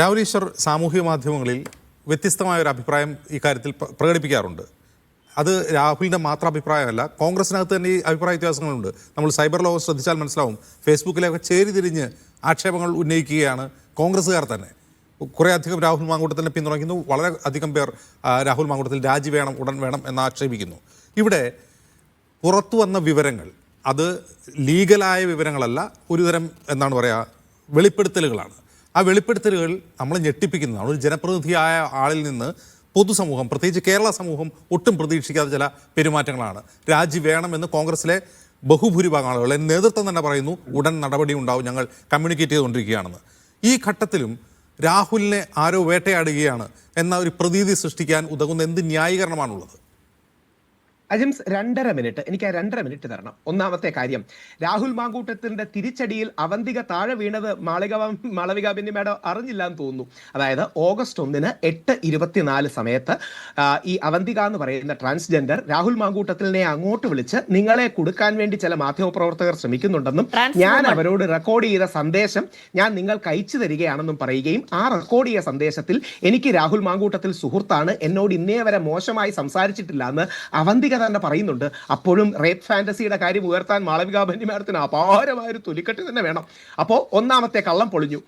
രാഹുൽ ഈശ്വർ സാമൂഹ്യ മാധ്യമങ്ങളിൽ വ്യത്യസ്തമായ ഒരു അഭിപ്രായം ഇക്കാര്യത്തിൽ കാര്യത്തിൽ പ്രകടിപ്പിക്കാറുണ്ട്. അത് രാഹുലിന്റെ മാത്രം അഭിപ്രായമല്ല കോൺഗ്രസിനകത്ത് തന്നെ ഈ അഭിപ്രായ വ്യത്യാസങ്ങളുണ്ട്. നമ്മൾ സൈബർ ലോകം ശ്രദ്ധിച്ചാൽ മനസ്സിലാവും ഫേസ്ബുക്കിലൊക്കെ ചേരി തിരിഞ്ഞ് ആക്ഷേപങ്ങൾ ഉന്നയിക്കുകയാണ് കോൺഗ്രസ്സുകാർ തന്നെ. കുറേ അധികം രാഹുൽ മാങ്കൂട്ടത്തിനെ പിന്തുണയ്ക്കുന്നു വളരെ അധികം പേർ രാഹുൽ മാങ്കൂട്ടത്തിൽ രാജി വേണം ഉടൻ വേണം എന്ന് ആക്ഷേപിക്കുന്നു ഇവിടെ പുറത്തു വന്ന വിവരങ്ങൾ അത് ലീഗലായ വിവരങ്ങളല്ല ഒരുതരം എന്താണ് പറയുക വെളിപ്പെടുത്തലുകളാണ്. ആ വെളിപ്പെടുത്തലുകൾ നമ്മളെ ഞെട്ടിപ്പിക്കുന്നതാണ് ഒരു ജനപ്രതിനിധിയായ ആളിൽ നിന്ന് പൊതുസമൂഹം പ്രത്യേകിച്ച് കേരള സമൂഹം ഒട്ടും പ്രതീക്ഷിക്കാത്ത ചില പെരുമാറ്റങ്ങളാണ്. രാജി വേണമെന്ന് കോൺഗ്രസിലെ ബഹുഭൂരിഭാഗം ആളുകൾ നേതൃത്വം തന്നെ പറയുന്നു ഉടൻ നടപടി ഉണ്ടാവും ഞങ്ങൾ കമ്മ്യൂണിക്കേറ്റ് ചെയ്തുകൊണ്ടിരിക്കുകയാണെന്ന്. ഈ ഘട്ടത്തിലും രാഹുലിനെ ആരോ വേട്ടയാടുകയാണ് എന്ന ഒരു പ്രതീതി സൃഷ്ടിക്കാൻ ഉതകുന്ന എന്ത് ന്യായീകരണമാണുള്ളത്? അജിംസ് രണ്ടര മിനിറ്റ്. എനിക്ക് ആ രണ്ടര മിനിറ്റ് തരണം. ഒന്നാമത്തെ കാര്യം. രാഹുൽ മാങ്കൂട്ടത്തിന്റെ തിരിച്ചടിയിൽ അവന്തിക താഴെ വീണത് മാളിക മാളവിക ബിന്നി മാഡം അറിഞ്ഞില്ല എന്ന് തോന്നുന്നു. അതായത് ഓഗസ്റ്റ് ഒന്നിന് എട്ട് ഇരുപത്തിനാല് സമയത്ത് ഈ അവന്തിക എന്ന് പറയുന്ന ട്രാൻസ്ജെൻഡർ രാഹുൽ മാങ്കൂട്ടത്തിനെ അങ്ങോട്ട് വിളിച്ച് നിങ്ങളെ കൊടുക്കാൻ വേണ്ടി ചില മാധ്യമപ്രവർത്തകർ ശ്രമിക്കുന്നുണ്ടെന്നും ഞാൻ അവരോട് റെക്കോർഡ് ചെയ്ത സന്ദേശം ഞാൻ നിങ്ങൾക്ക് അയച്ചു തരികയാണെന്നും പറയുകയും ആ റെക്കോർഡ് ചെയ്ത സന്ദേശത്തിൽ എനിക്ക് രാഹുൽ മാങ്കൂട്ടത്തിൽ സുഹൃത്താണ് എന്നോട് ഇന്നേ വരെ മോശമായി സംസാരിച്ചിട്ടില്ല എന്ന് അവന്തിക തന്നെ പറയുന്നുണ്ട്. അപ്പോഴും റേപ്പ് ഫാന്റസിയുടെ കാര്യം ഉയർത്താൻ മാളവിക ബെന്നി മാഡത്തിന് അപാരമായൊരു തൊലിക്കെട്ട് തന്നെ വേണം. അപ്പോൾ ഒന്നാമത്തെ കള്ളം പൊളിഞ്ഞു.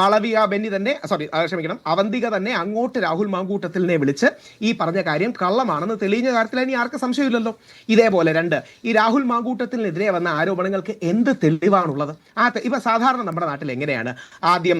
മാളവിക ബെന്നി തന്നെ സോറി ക്ഷമിക്കണം അവന്തിക തന്നെ അങ്ങോട്ട് രാഹുൽ മാങ്കൂട്ടത്തിലിനെ വിളിച്ച് ഈ പറഞ്ഞ കാര്യം കള്ളമാണെന്ന് തെളിഞ്ഞ കാര്യത്തിൽ ഇനി ആർക്കും സംശയമില്ലല്ലോ. ഇതേപോലെ രണ്ട് ഈ രാഹുൽ മാങ്കൂട്ടത്തിനെതിരെ വന്ന ആരോപണങ്ങൾക്ക് എന്ത് തെളിവാണുള്ളത്? ആ ഇപ്പൊ സാധാരണ നമ്മുടെ നാട്ടിൽ എങ്ങനെയാണ്? ആദ്യം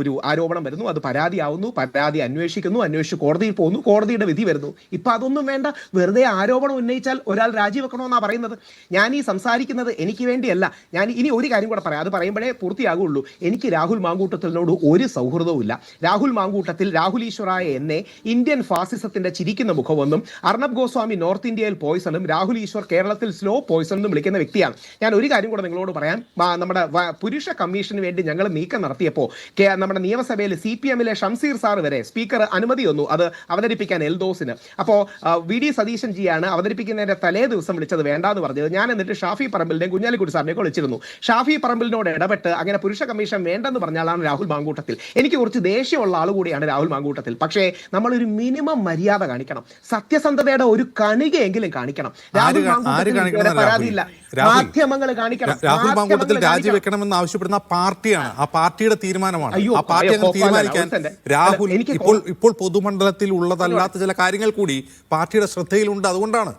ഒരു ആരോപണം വരുന്നു അത് പരാതിയാവുന്നു പരാതി അന്വേഷിക്കുന്നു അന്വേഷിച്ച് കോടതിയിൽ പോകുന്നു കോടതിയുടെ വിധി വരുന്നു. ഇപ്പൊ അതൊന്നും വേണ്ട വെറുതെ ആരോപണം ഉന്നയിച്ചാൽ ഒരാൾ രാജിവെക്കണമെന്നാണ് പറയുന്നത്. ഞാൻ ഈ സംസാരിക്കുന്നത് എനിക്ക് വേണ്ടിയല്ല. ഞാൻ ഇനി ഒരു കാര്യം കൂടെ പറയാം. അത് പറയുമ്പോഴേ പൂർത്തിയാകുള്ളൂ. എനിക്ക് രാഹുൽ മാങ്കൂട്ടത്തിനോട് ഒരു സൗഹൃദവുമില്ല. രാഹുൽ മാങ്കൂട്ടത്തിൽ രാഹുൽ ഈശ്വറായ എന്നെ ഇന്ത്യൻ ഫാസിസത്തിന്റെ ചിരിക്കുന്ന മുഖമെന്നും അർണബ് ഗോസ്വാമി നോർത്ത് ഇന്ത്യയിൽ പോയിസണും രാഹുൽ ഈശ്വർ കേരളത്തിൽ സ്ലോ പോയിസൺ എന്നും വിളിക്കുന്ന വ്യക്തിയാണ്. ഞാൻ ഒരു കാര്യം കൂടെ നിങ്ങളോട് പറയാം. നമ്മുടെ പുരുഷ കമ്മീഷന് വേണ്ടി ഞങ്ങൾ നീക്കം നടത്തിയപ്പോൾ നമ്മുടെ നിയമസഭയിൽ സി പി എമ്മിലെ ഷംസീർ സാർ വരെ സ്പീക്കർ അനുമതി തന്നു. അത് അവതരിപ്പിക്കാൻ എൽദോസിന്. അപ്പോൾ വി. ഡി. സതീശൻ ജിയാണ് അവതരിപ്പിക്കുന്നതിന്റെ തലേ ദിവസം വിളിച്ചത് വേണ്ടാന്ന് പറഞ്ഞത്. ഞാൻ എന്നിട്ട് ഷാഫി പറമ്പിലിനെ കുഞ്ഞാലിക്കുട്ടി സാറിനെ വിളിച്ചിരുന്നു. ഷാഫി പറമ്പിലിനോട് ഇടപെട്ട് അങ്ങനെ പുരുഷ കമ്മീഷൻ വേണ്ടെന്ന് പറഞ്ഞാലാണ് രാഹുൽ മാങ്കൂട്ടത്തിൽ. എനിക്ക് കുറച്ച് ദേഷ്യമുള്ള ആൾ കൂടിയാണ് രാഹുൽ മാങ്കൂട്ടത്തിൽ. പക്ഷേ നമ്മൾ ഒരു മിനിമം മര്യാദ കാണിക്കണം. സത്യസന്ധതയുടെ ഒരു കണികയെങ്കിലും കാണിക്കണം. രാഹുൽ മാങ്കൂട്ടത്തിൽ പരാതിയില്ല? മാധ്യമങ്ങൾ കാണിക്കണം. രാഹുൽ മാങ്കൂട്ടത്തിൽ. രാജിവെക്കണമെന്ന് ആവശ്യപ്പെടുന്ന പാർട്ടിയാണ്. ആ പാർട്ടിയുടെ തീരുമാനമാണ്. ആ പാർട്ടി അങ്ങനെ തീരുമാനിക്കാൻ രാഹുൽ ഇപ്പോൾ ഇപ്പോൾ പൊതുമണ്ഡലത്തിൽ ഉള്ളതല്ലാത്ത ചില കാര്യങ്ങൾ കൂടി പാർട്ടിയുടെ ശ്രദ്ധയിലുണ്ട്. അതുകൊണ്ടാണ്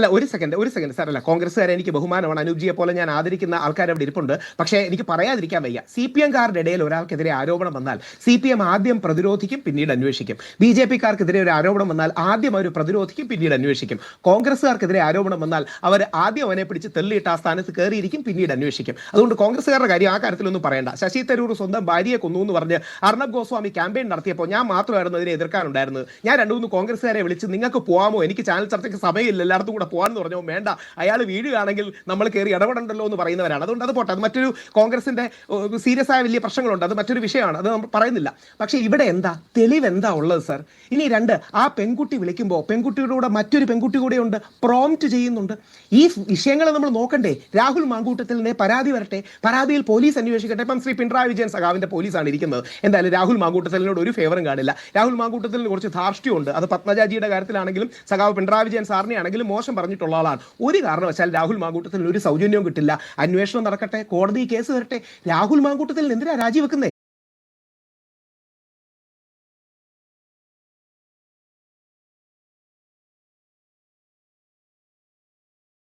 അല്ല ഒരു സെക്കൻഡ് ഒരു സെക്കൻഡ് സാർ അല്ല കോൺഗ്രസ്സുകാരെ എനിക്ക് ബഹുമാനമാണ്. അനൂപ്ജിയെ പോലെ ഞാൻ ആദരിക്കുന്ന ആൾക്കാർ അവിടെ ഇരിപ്പുണ്ട്. പക്ഷേ എനിക്ക് പറയാതിരിക്കാൻ വയ്യ. സി പി എംകാരുടെ ഇടയിൽ ഒരാൾക്കെതിരെ ആരോപണം വന്നാൽ സി പി എം ആദ്യം പ്രതിരോധിക്കും പിന്നീട് അന്വേഷിക്കും. ബി ജെ പിക്കാർക്കെതിരെ ഒരു ആരോപണം വന്നാൽ ആദ്യം അവർ പ്രതിരോധിക്കും പിന്നീട് അന്വേഷിക്കും. കോൺഗ്രസ്സുകാർക്കെതിരെ ആരോപണം വന്നാൽ അവർ ആദ്യം അവനെ പിടിച്ച് തെള്ളിയിട്ട് ആ സ്ഥാനത്ത് കയറിയിരിക്കും പിന്നീട് അന്വേഷിക്കും. അതുകൊണ്ട് കോൺഗ്രസ്സുകാരുടെ കാര്യം ആ കാര്യത്തിലൊന്നും പറയണ്ട. ശശി തരൂർ സ്വന്തം ഭാര്യയെ കൊന്നു എന്ന് പറഞ്ഞ് അർണബ് ഗോസ്വാമി ക്യാമ്പയിൻ നടത്തിയപ്പോൾ ഞാൻ മാത്രമായിരുന്നു അതിനെ എതിർക്കാനുണ്ടായിരുന്നത്. ഞാൻ രണ്ടു മൂന്ന് കോൺഗ്രസ്സുകാരെ വിളിച്ച് നിങ്ങൾക്ക് പോകാമോ എനിക്ക് ചാനൽ ചർച്ചയ്ക്ക് സമയമില്ല. എല്ലായിടത്തും കൂടെ പോകാമെന്ന് പറഞ്ഞു വേണ്ട. അയാൾ വീഴുകയാണെങ്കിൽ നമ്മൾ കയറി ഇടപെടണ്ടല്ലോ എന്ന് പറയുന്നവരാണ്. അതുകൊണ്ട് അത് പോട്ടെ. അത് മറ്റൊരു കോൺഗ്രസിന്റെ സീരിയസ് ആയ വലിയ പ്രശ്നങ്ങളുണ്ട്. അത് മറ്റൊരു വിഷയമാണ്. അത് നമ്മൾ പറയുന്നില്ല. പക്ഷേ ഇവിടെ എന്താ? തെളിവ് എന്താ ഉള്ളത് സർ? ഇനി രണ്ട് ആ പെൺകുട്ടി വിളിക്കുമ്പോൾ പെൺകുട്ടിയുടെ കൂടെ മറ്റൊരു പെൺകുട്ടി കൂടെ ഉണ്ട് പ്രോംപ്റ്റ് ചെയ്യുന്നുണ്ട്. ഈ വിഷയങ്ങൾ നമ്മൾ നോക്കണ്ടേ? രാഹുൽ മാങ്കൂട്ടത്തിലിനെ പരാതി വരട്ടെ. പരാതിയിൽ പോലീസ് അന്വേഷിക്കട്ടെ. ഇപ്പം ശ്രീ പിണറായി വിജയൻ സഖാവിന്റെ പോലീസാണ് ഇരിക്കുന്നത്. എന്തായാലും രാഹുൽ മാങ്കൂട്ടത്തിലിനോട് ഒരു ഫേവറും കാണില്ല. രാഹുൽ മാങ്കൂട്ടത്തിൽ കുറച്ച് ധാർഷ്ട്യമുണ്ട്. അത് പത്മജാജിയുടെ കാര്യത്തിലാണെങ്കിലും സഖാവ് പിണറായി വിജയൻ സാറിനെ ആണെങ്കിലും മോശം പറഞ്ഞിട്ടുള്ള ആളാണ്. ഒരു കാരണവശാൽ രാഹുൽ മാങ്കൂട്ടത്തിൽ ഒരു സൗജന്യവും കിട്ടില്ല. അന്വേഷണം നടക്കട്ടെ കോടതി കേസ് വരട്ടെ. രാഹുൽ മാങ്കൂട്ടത്തിൽ എന്തിനാ രാജിവെക്കുന്നേ?